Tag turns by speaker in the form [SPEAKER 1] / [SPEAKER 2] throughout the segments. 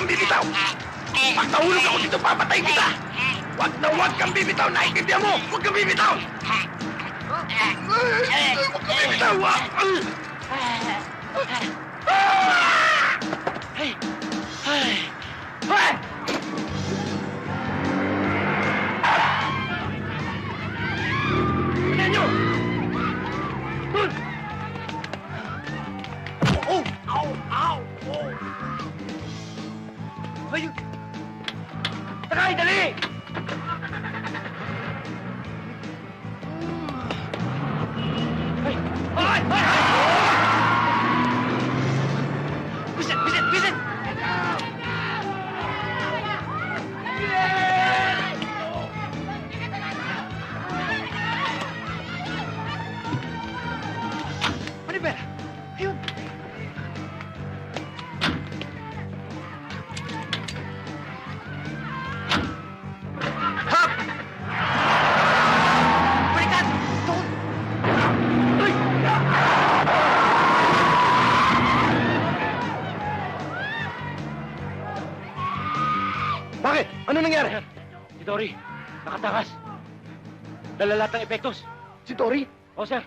[SPEAKER 1] kang bibitaw! Magtahulog ako dito, papatay kita! Huwag na huwag kang bibitaw! Naiintindihan mo! Huwag kang bibitaw! Huwag kang bibitaw! ah!
[SPEAKER 2] Ay! Ay!
[SPEAKER 1] Oh! Ow! Ow! Oh! Ayun! Sakay! Dali!
[SPEAKER 2] Dala lahat ng epektos.
[SPEAKER 1] Si Tori?
[SPEAKER 2] O, sir.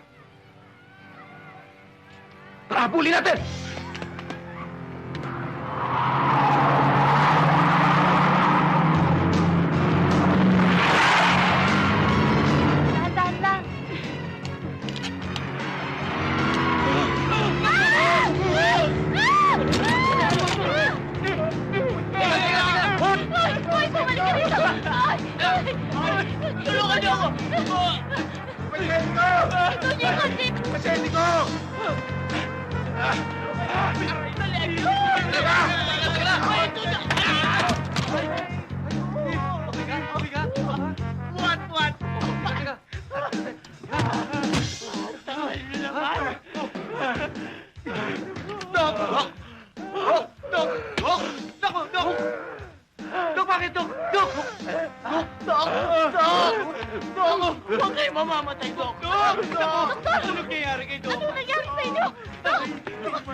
[SPEAKER 1] Tara, habulin natin!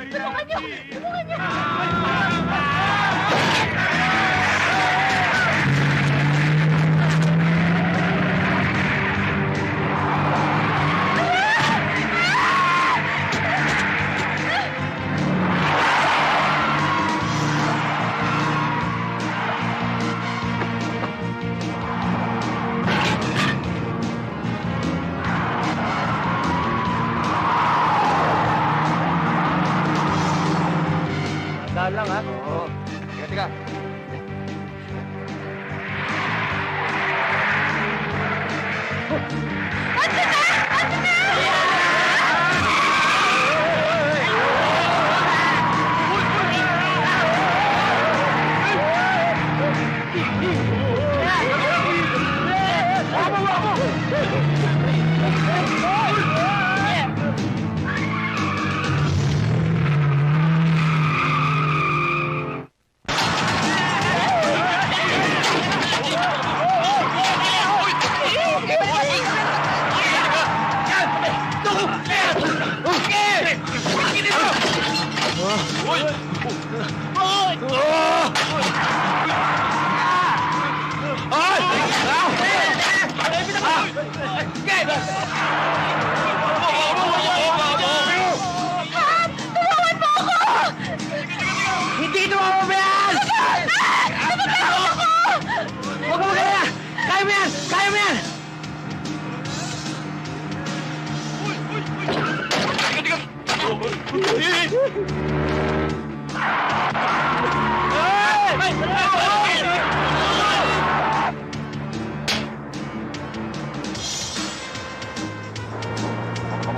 [SPEAKER 3] Tulungan niyo! Tulungan niyo! 上来哦你这
[SPEAKER 2] 个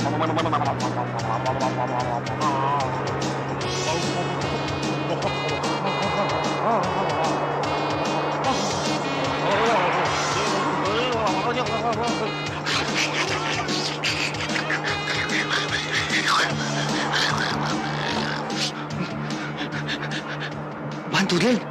[SPEAKER 2] 好好好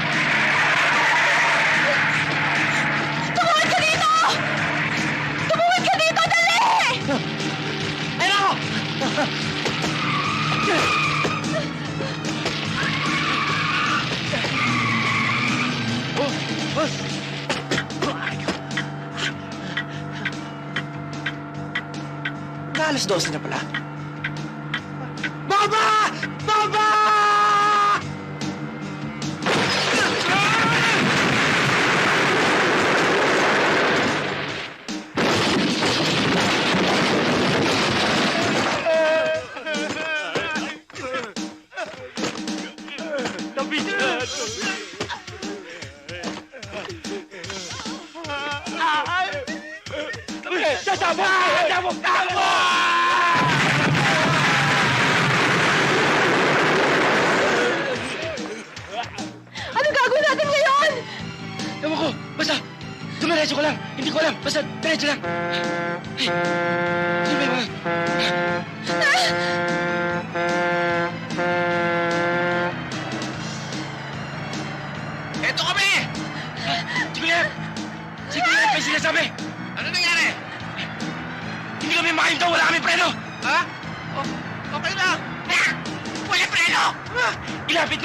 [SPEAKER 2] Alas 12 na pala. Baba! Baba! Nabigat! Sasabog! Sasabog! Sasabog!
[SPEAKER 3] Ano gagawin natin ngayon?
[SPEAKER 2] Ewan ko! Basta, dumiretso ko lang. Hindi ko alam. Basta, diretso lang. Ay, sino ba yung mga...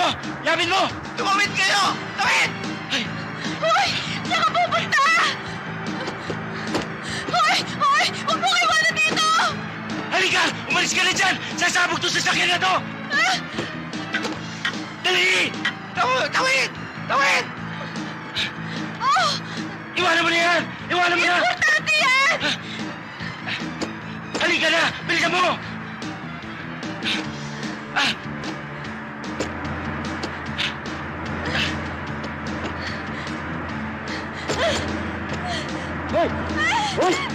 [SPEAKER 2] mo! Ilapit mo! Tumawid kayo! Ay,
[SPEAKER 3] Hoy! Saan ka pupunta? Hoy! Hoy! Huwag mo kayo wala dito!
[SPEAKER 2] Halika! Umalis ka na dyan! Sasabog to sa sakyan na to!
[SPEAKER 3] Ha?
[SPEAKER 2] Dali! Tawid! Tawid! Tawid!
[SPEAKER 3] Oh!
[SPEAKER 2] Iwanan mo na yan! Iwanan mo na!
[SPEAKER 3] Importante yan!
[SPEAKER 2] Halika na! Bilisan mo! Ah! Hoy! Hoy!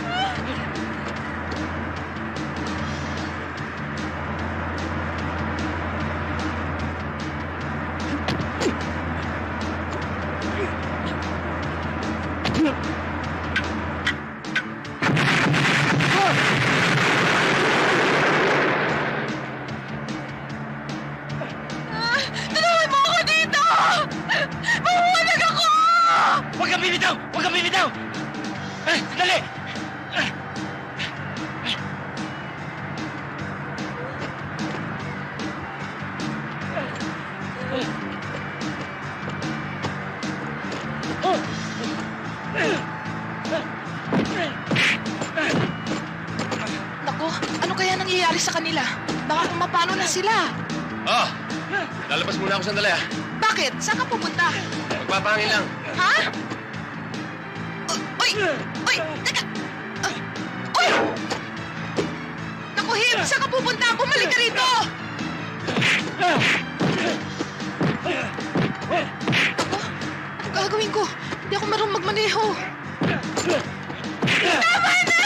[SPEAKER 3] Mapano na sila.
[SPEAKER 4] Oh, lalabas muna ako sandali ah.
[SPEAKER 3] Bakit? Saan ka pupunta?
[SPEAKER 4] Magpapangin lang.
[SPEAKER 3] Ha? Uy! Uy! Teka! Uy! Naku, Him! Saan ka pupunta? Bumalik ka rito! Naku! Ano gagawin ko? Hindi ako marunong magmaneho. Tama na!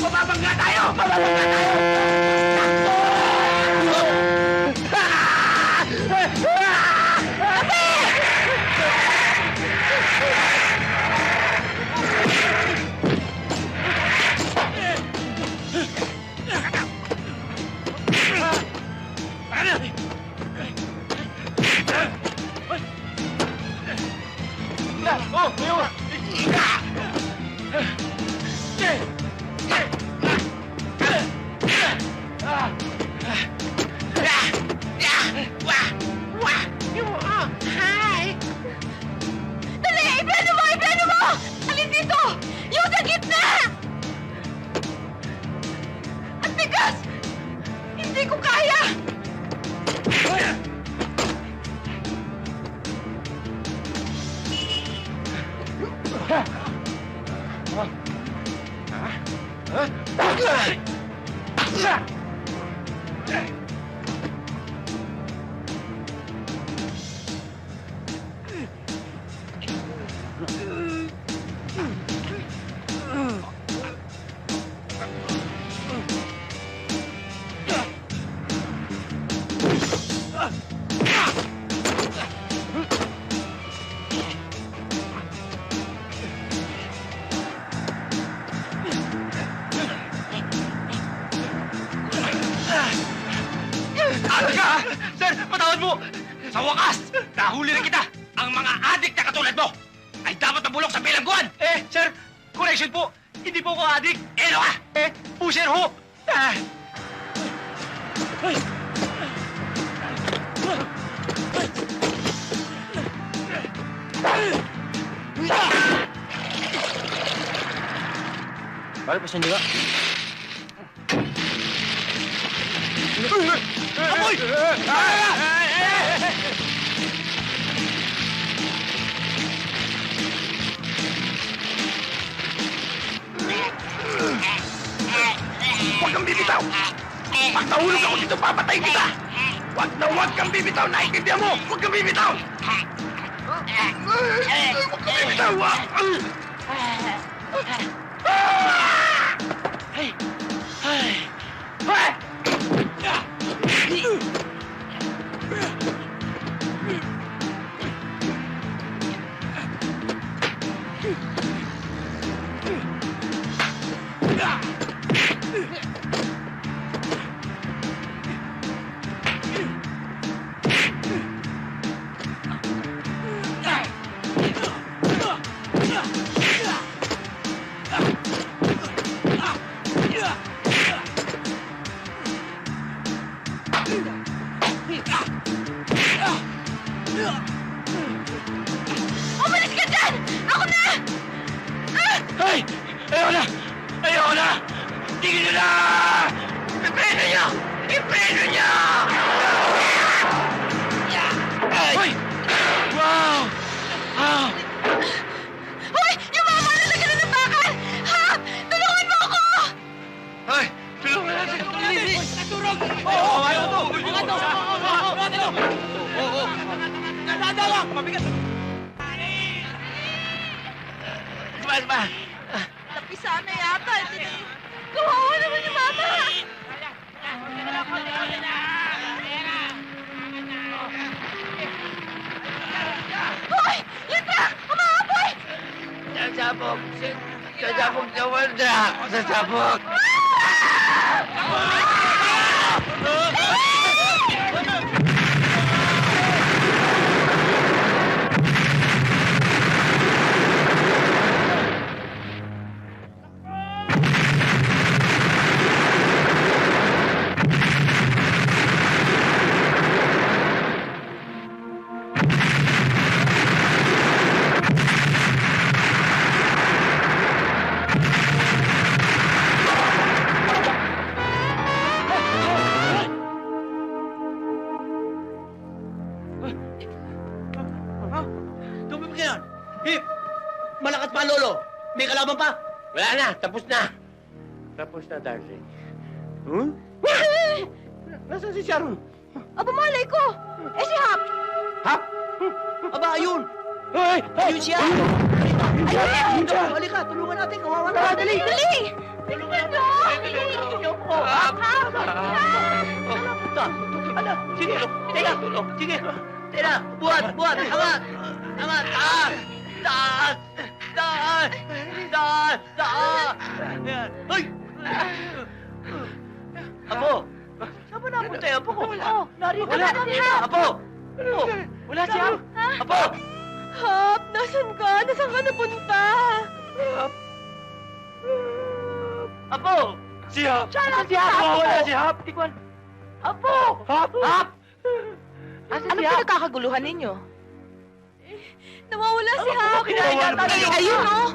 [SPEAKER 2] Mababangga tayo! Mababangga tayo! Sir, patawad mo! Sa wakas, nahuli na kita! Ang mga adik na katulad mo! Ay dapat mabulok sa bilangguan! Eh, sir, correction po! Hindi po ako adik! Eh, ano ka? Eh, pusher ho! Ah.
[SPEAKER 4] Pare, pasan ka.
[SPEAKER 2] Amoy! Huwag Nahulog ako dito, papatay kita! Huwag na huwag kang bibitaw! Naintindihan mo! Huwag kang bibitaw! Huwag kang bibitaw! ah! Hey! Hey!
[SPEAKER 3] Ako na!
[SPEAKER 2] Ay! Ayaw na! Ayaw na! Tigil nyo na! Ipreno nyo! Ipreno nyo! Ay! Wow! Wow!
[SPEAKER 3] Hoy! Yung mama na nagkaroon ng bakal! Ha? Tulungan mo ako!
[SPEAKER 2] Ay! Tulungan natin! Naturog! Oo! Ayaw to! Ayaw to! Oo! Nadala! Mabigat! Diba?
[SPEAKER 3] Napisa na yata. Hindi na... Kawawa naman yung mama! Hoy! Yung truck! Umaapoy!
[SPEAKER 2] Sasabog! Sasabog sa wanda! Sasabog!
[SPEAKER 1] Tumim ka yan! Hip! Malakas pa, Lolo! May kalaban pa!
[SPEAKER 4] Wala na, tapos na. Tapos na, darling. Hmm?
[SPEAKER 1] Nasaan si Sharon?
[SPEAKER 3] Aba, malay ko! Eh, si Hap!
[SPEAKER 1] Hap! Aba, ayun!
[SPEAKER 2] Ay!
[SPEAKER 1] Ayun siya!
[SPEAKER 3] Ayun!
[SPEAKER 1] Halika, halika! Tulungan natin! Kawawa na! Dali!
[SPEAKER 3] Dali! Tingnan mo!
[SPEAKER 1] Ayoko! Hap! Hap! Ano? Sige! Teka! Sige! Teka! Buhat! Buhat! Angat! Angat! Taas! Taas! Taas! Taas! Taas! Ay! Apo! Saan ba napunta yung apo ko?
[SPEAKER 3] Oh,
[SPEAKER 1] Narito
[SPEAKER 3] wala
[SPEAKER 1] na.
[SPEAKER 3] Hap.
[SPEAKER 1] Apo! Apo! Wala siya! Apo!
[SPEAKER 3] Hap, nasan ka? Nasaan ka napunta?
[SPEAKER 1] Apo!
[SPEAKER 2] Si Hap!
[SPEAKER 1] Saan si Hap?
[SPEAKER 2] Wala si Hap!
[SPEAKER 1] Tikwan! Apo!
[SPEAKER 2] Hap!
[SPEAKER 1] Hap!
[SPEAKER 3] Ano ba nagkakaguluhan ninyo? Nawawala si Hap!
[SPEAKER 1] Kinaya
[SPEAKER 3] Eh, ayun, oh!